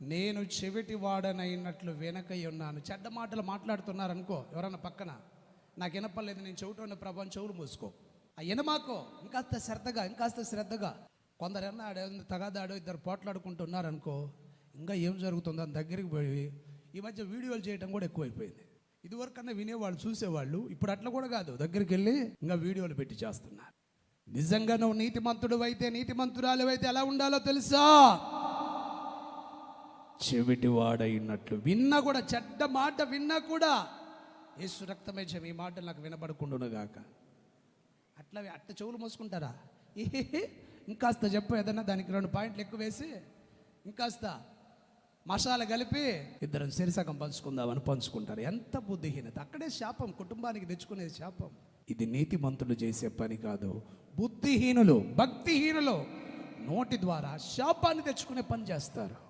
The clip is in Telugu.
నేను చెవిటి వాడనైనట్లు వెనకై ఉన్నాను. చెడ్డ మాటలు మాట్లాడుతున్నారనుకో ఎవరన్నా పక్కన నాకు వినపడలేదు నేను చెవిటి ప్రభావం చెవులు మూసుకో. ఆ వినమాకో ఇంకాస్త శ్రద్ధగా ఇంకాస్త శ్రద్ధగా. కొందరు అన్నాడు తగాదాడు ఇద్దరు పోట్లాడుకుంటున్నారనుకో ఇంకా ఏం జరుగుతుందో అని దగ్గరికి పోయి ఈ మధ్య వీడియోలు చేయడం కూడా ఎక్కువైపోయింది. ఇదివరకన్నా వినేవాళ్ళు చూసేవాళ్ళు ఇప్పుడు అట్లా కూడా కాదు. దగ్గరికి వెళ్ళి ఇంకా వీడియోలు పెట్టి చేస్తున్నారు. నిజంగా నువ్వు నీతిమంతుడు అయితే నీతిమంతురాలు అయితే ఎలా ఉండాలో తెలుసా? చెవిటివాడైనట్లు. విన్నా కూడా చెడ్డ మాట విన్నా కూడా యేసు రక్తమే చెవి ఈ మాట నాకు వినపడకుండునుగాక అట్లా అట్ట చెవులు మోసుకుంటారా? ఇంకాస్త చెప్పు ఏదన్నా దానికి రెండు పాయింట్లు ఎక్కువ వేసి ఇంకాస్త మసాలా కలిపి ఇద్దరం సిరిసగం పంచుకుందామని పంచుకుంటారు. ఎంత బుద్ధిహీనత. అక్కడే శాపం కుటుంబానికి తెచ్చుకునే శాపం. ఇది నీతిమంతులు చేసే పని కాదు. బుద్ధిహీనులు భక్తిహీనులు నోటి ద్వారా శాపాన్ని తెచ్చుకునే పని చేస్తారు.